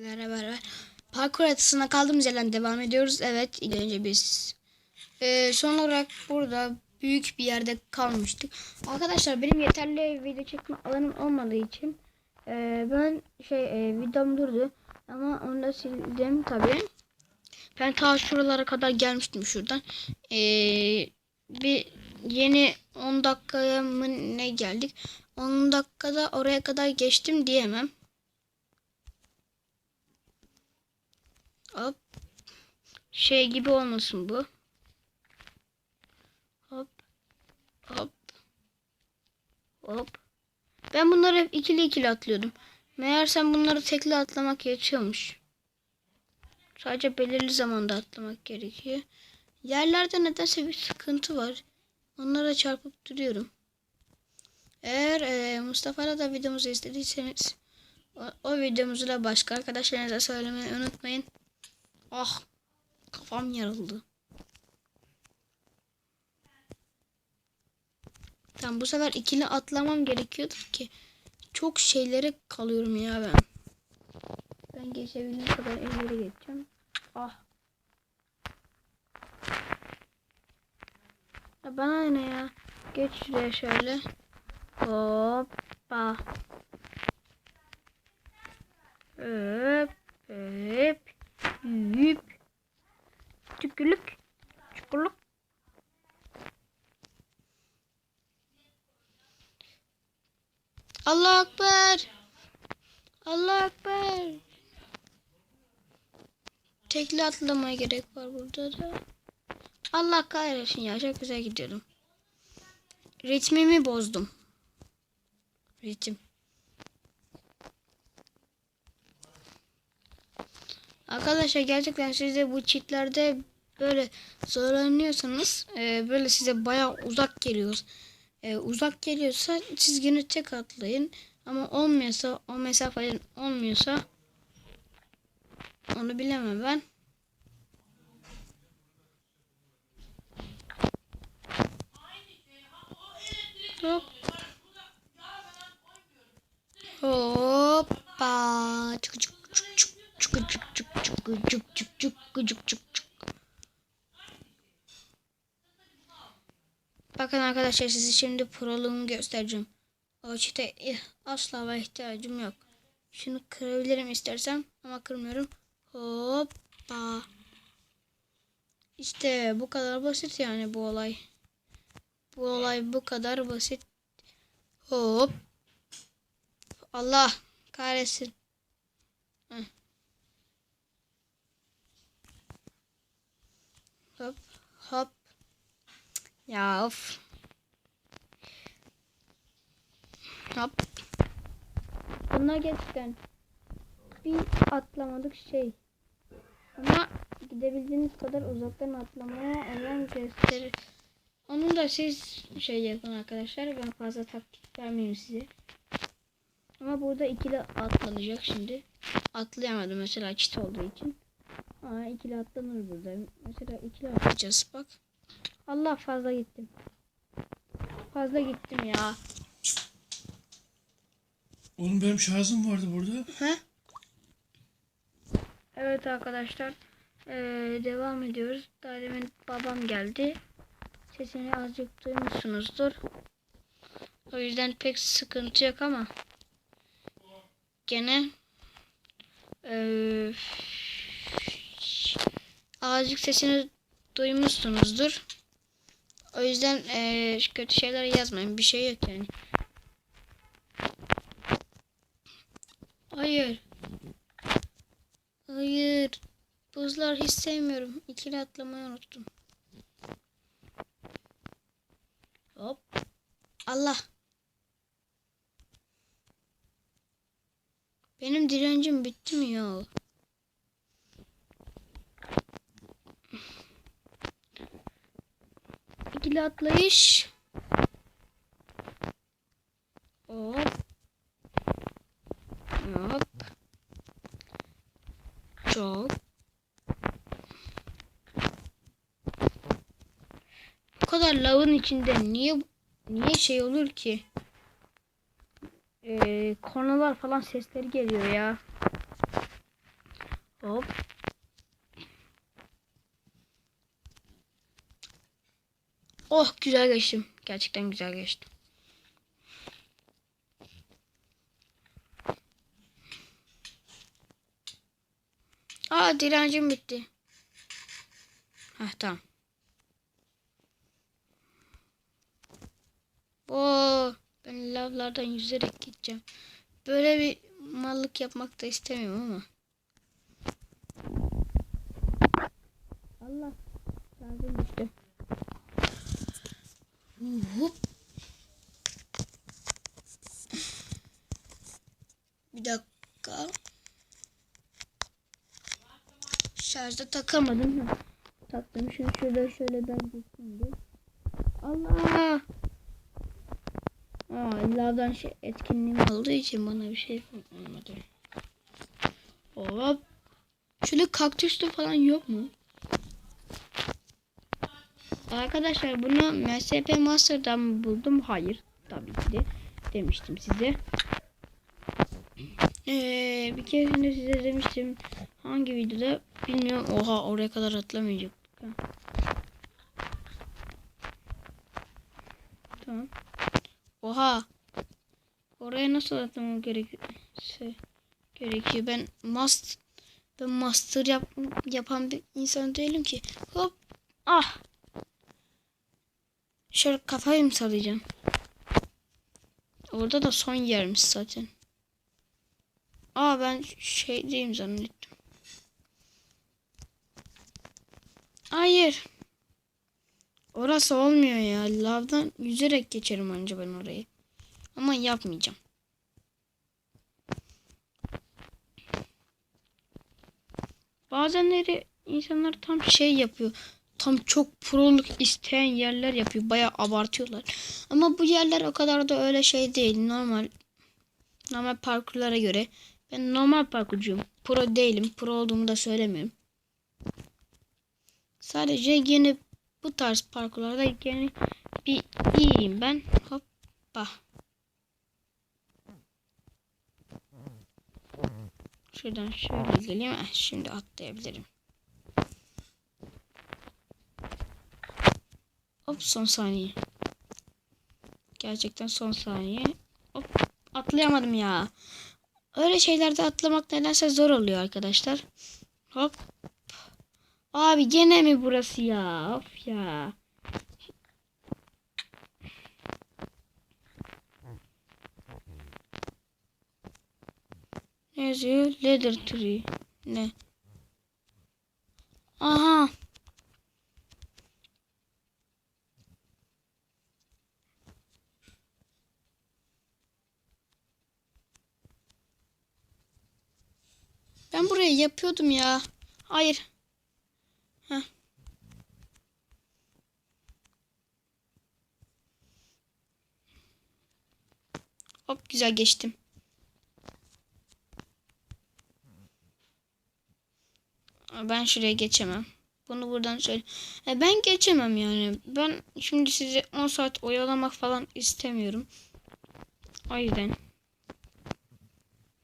beraber parkur haritasına kaldığımız yerden devam ediyoruz. Evet ilk önce biz Ee, son olarak burada büyük bir yerde kalmıştık. Arkadaşlar benim yeterli video çekme alanım olmadığı için ee, ben şey e, videom durdu ama onu da sildim tabi. Ben ta şuralara kadar gelmiştim şuradan. Ee, bir yeni 10 dakikaya mı ne geldik? 10 dakikada oraya kadar geçtim diyemem. Hop. Şey gibi olmasın bu. Hop. Hop. Hop. Ben bunları hep ikili ikili atlıyordum. Meğersem bunları tekli atlamak yetiyormuş. Sadece belirli zamanda atlamak gerekiyor. Yerlerde nedense bir sıkıntı var. Onlara çarpıp duruyorum. Eğer e, Mustafa'la da videomuzu izlediyseniz o, o videomuzu da başka arkadaşlarınıza söylemeyi unutmayın. Ah kafam yarıldı. Tamam bu sefer ikili atlamam gerekiyordur ki. Çok şeylere kalıyorum ya ben. Ben geçebildiğim kadar ileri geçeceğim. Ah. Ya bana ne ya? Geç şuraya şöyle. Hoppa. Öp. Öp. Yüp. Tükürük. Çukurluk. Allah Ekber. Allah Ekber. Tekli atlamaya gerek var burada da. Allah kahretsin ya çok güzel gidiyordum. Ritmimi bozdum. Ritim. Arkadaşlar gerçekten siz bu çitlerde böyle zorlanıyorsanız e, böyle size baya uzak geliyor. E, uzak geliyorsa çizgini tek atlayın. Ama olmuyorsa o mesafeden olmuyorsa onu bilemem ben. Hop. Hoppa. Çık çık çık çık çık çık çık çık çık çık çık çık Bakın arkadaşlar size şimdi proluğumu göstereceğim. Çite eh, asla ve ihtiyacım yok. Şunu kırabilirim istersem ama kırmıyorum. Hoppa. İşte bu kadar basit yani bu olay. Bu olay bu kadar basit. Hop. Allah kahretsin. Heh. Hop hop. Ya of. Hop. Bunlar gerçekten bir atlamadık şey. Ama gidebildiğiniz kadar uzaktan atlamaya özen gösterir. Onun da siz şey yapın arkadaşlar. Ben fazla taktik vermeyeyim size. Ama burada ikili atlanacak şimdi. Atlayamadım mesela çit olduğu için. Aa ikili atlanır burada. Mesela ikili atlayacağız bak. Allah fazla gittim. Fazla gittim ya. Oğlum benim şarjım vardı burada. He? Evet arkadaşlar. Ee, devam ediyoruz. Daha demin babam geldi. Sesini azıcık duymuşsunuzdur. O yüzden pek sıkıntı yok ama gene ee, azıcık sesini duymuşsunuzdur. O yüzden ee, kötü şeyler yazmayın. Bir şey yok yani. Hayır. Hayır. Buzlar hiç sevmiyorum. İkili atlamayı unuttum. Hop. Allah. Benim direncim bitti mi ya? İkili atlayış. Hop. Hop. Çok. Bu kadar lavın içinde niye niye şey olur ki? Ee, kornalar falan sesleri geliyor ya. Hop. Oh güzel geçtim. Gerçekten güzel geçtim. Aa direncim bitti. Heh tamam. Oo, ben lavlardan yüzerek gideceğim. Böyle bir mallık yapmak da istemiyorum ama. Allah. Şarjım düştü. Hop. Bir dakika. Şarjda takamadım. Hı. Taktım. Şunu şöyle şöyle ben bir. Allah. Aa, lavdan şey etkinliğim olduğu için bana bir şey olmadı. Hop. Şöyle kaktüslü falan yok mu? Arkadaşlar bunu MSP Master'dan mı buldum? Hayır. Tabii ki de demiştim size. Ee, bir keresinde size demiştim. Hangi videoda bilmiyorum. Oha oraya kadar atlamayacak. Tamam. Oha. Oraya nasıl atlamam gerekiyor? Şey, gerekiyor. Ben master ben master yap, yapan bir insan değilim ki. Hop. Ah. Şöyle kafayı mı sallayacağım? Orada da son yermiş zaten. Aa ben şey diyeyim zannettim. Hayır. Orası olmuyor ya. Lavdan yüzerek geçerim önce ben orayı. Ama yapmayacağım. Bazenleri insanlar tam şey yapıyor. Tam çok proluk isteyen yerler yapıyor. Bayağı abartıyorlar. Ama bu yerler o kadar da öyle şey değil. Normal normal parkurlara göre. Ben normal parkurcuyum. Pro değilim. Pro olduğumu da söylemiyorum. Sadece yeni bu tarz parkurlarda yeni bir iyiyim ben. Hoppa. Şuradan şöyle geleyim. Eh, şimdi atlayabilirim. Hop son saniye. Gerçekten son saniye. Hop atlayamadım ya. Öyle şeylerde atlamak nedense zor oluyor arkadaşlar. Hop. Abi gene mi burası ya? Of ya. Ne yazıyor? Leather tree. Ne? Aha. Ben burayı yapıyordum ya. Hayır. Heh. Hop güzel geçtim. Ben şuraya geçemem. Bunu buradan söyle. E ben geçemem yani. Ben şimdi sizi 10 saat oyalamak falan istemiyorum. O yüzden.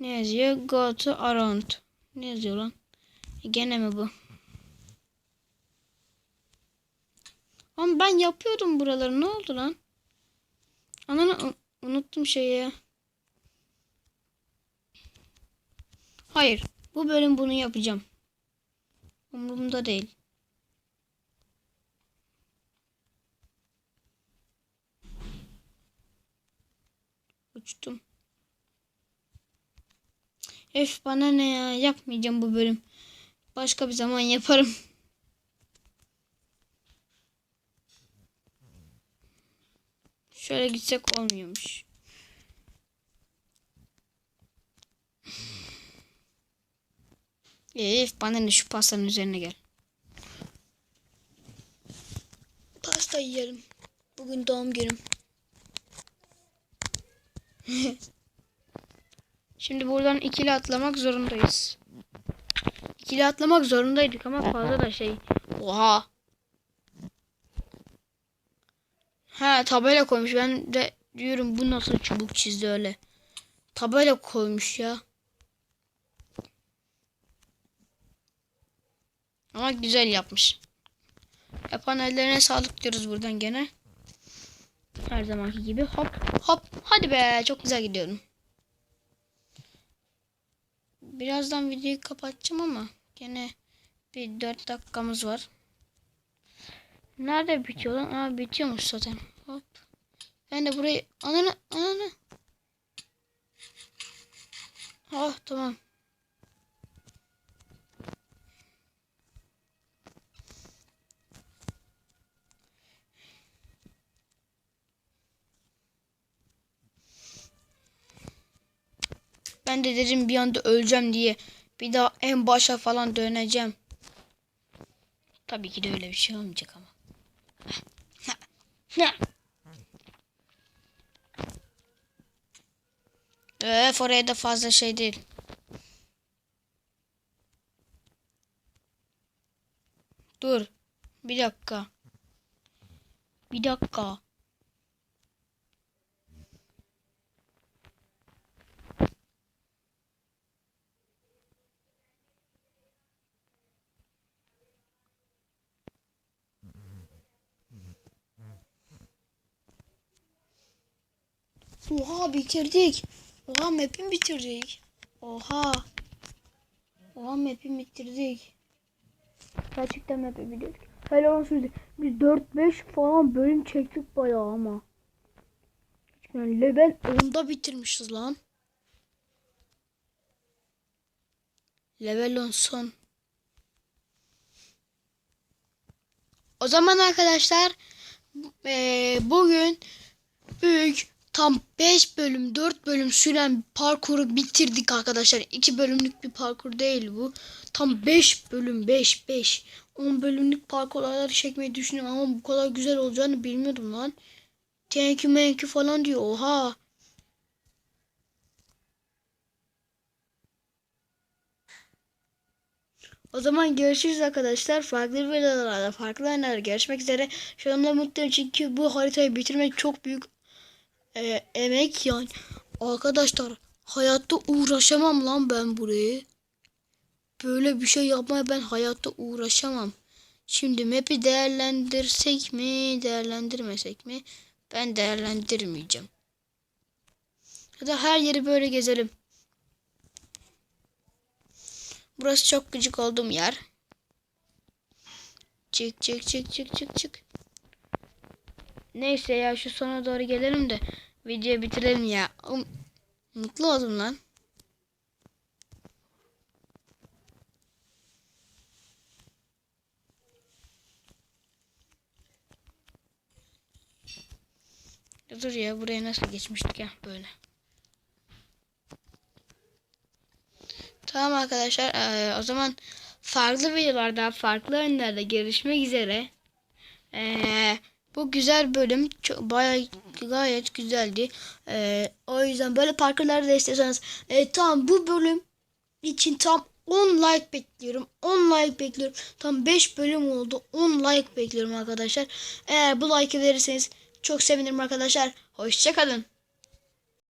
Ne yazıyor? Go to around. Ne yazıyor lan? E, gene mi bu? Ama ben yapıyordum buraları. Ne oldu lan? Ananı unuttum şeyi. Hayır. Bu bölüm bunu yapacağım. Umurumda değil. Uçtum. Ef bana ne ya yapmayacağım bu bölüm. Başka bir zaman yaparım. Şöyle gitsek olmuyormuş. Ef bana ne şu pastanın üzerine gel. Pasta yiyelim. Bugün doğum günüm. Şimdi buradan ikili atlamak zorundayız. İkili atlamak zorundaydık ama fazla da şey. Oha. Ha tabela koymuş. Ben de diyorum bu nasıl çubuk çizdi öyle. Tabela koymuş ya. Ama güzel yapmış. Yapan ellerine sağlık diyoruz buradan gene. Her zamanki gibi hop hop. Hadi be çok güzel gidiyorum. Birazdan videoyu kapatacağım ama gene bir 4 dakikamız var. Nerede bitiyor lan? Aa bitiyormuş zaten. Hop. Ben de burayı ananı ananı. Oh tamam. Ben de dedim bir anda öleceğim diye. Bir daha en başa falan döneceğim. Tabii ki de öyle bir şey olmayacak ama. Öf oraya da fazla şey değil. Dur. Bir dakika. Bir dakika. Oha bitirdik. Oha map'i bitirdik. Oha. Oha map'i bitirdik. Gerçekten map'i bitirdik. Helal olsun. Biz 4-5 falan bölüm çektik bayağı ama. Yani level 10'da bitirmişiz lan. Level 10 son. O zaman arkadaşlar eee, bugün büyük tam 5 bölüm 4 bölüm süren parkuru bitirdik arkadaşlar. 2 bölümlük bir parkur değil bu. Tam 5 bölüm 5 5. 10 bölümlük parkurları çekmeyi düşünüyorum ama bu kadar güzel olacağını bilmiyordum lan. Thank you thank you falan diyor. Oha. O zaman görüşürüz arkadaşlar. Farklı videolarda, farklı oyunlarda görüşmek üzere. Şu anda mutluyum çünkü bu haritayı bitirmek çok büyük e, emek yani. Arkadaşlar hayatta uğraşamam lan ben burayı. Böyle bir şey yapmaya ben hayatta uğraşamam. Şimdi map'i değerlendirsek mi, değerlendirmesek mi? Ben değerlendirmeyeceğim. Ya da her yeri böyle gezelim. Burası çok gıcık olduğum yer. Çık çık çık çık çık çık. Neyse ya şu sona doğru gelelim de videoyu bitirelim ya. Oğlum, Mutlu oldum lan. Dur ya buraya nasıl geçmiştik ya böyle. Tamam arkadaşlar eee, o zaman farklı videolarda farklı oyunlarda görüşmek üzere. Eee, bu güzel bölüm çok, bayağı gayet güzeldi. Eee, o yüzden böyle parkurları da istiyorsanız eee, tamam bu bölüm için tam 10 like bekliyorum. 10 like bekliyorum. Tam 5 bölüm oldu. 10 like bekliyorum arkadaşlar. Eğer bu like'ı verirseniz çok sevinirim arkadaşlar. Hoşçakalın.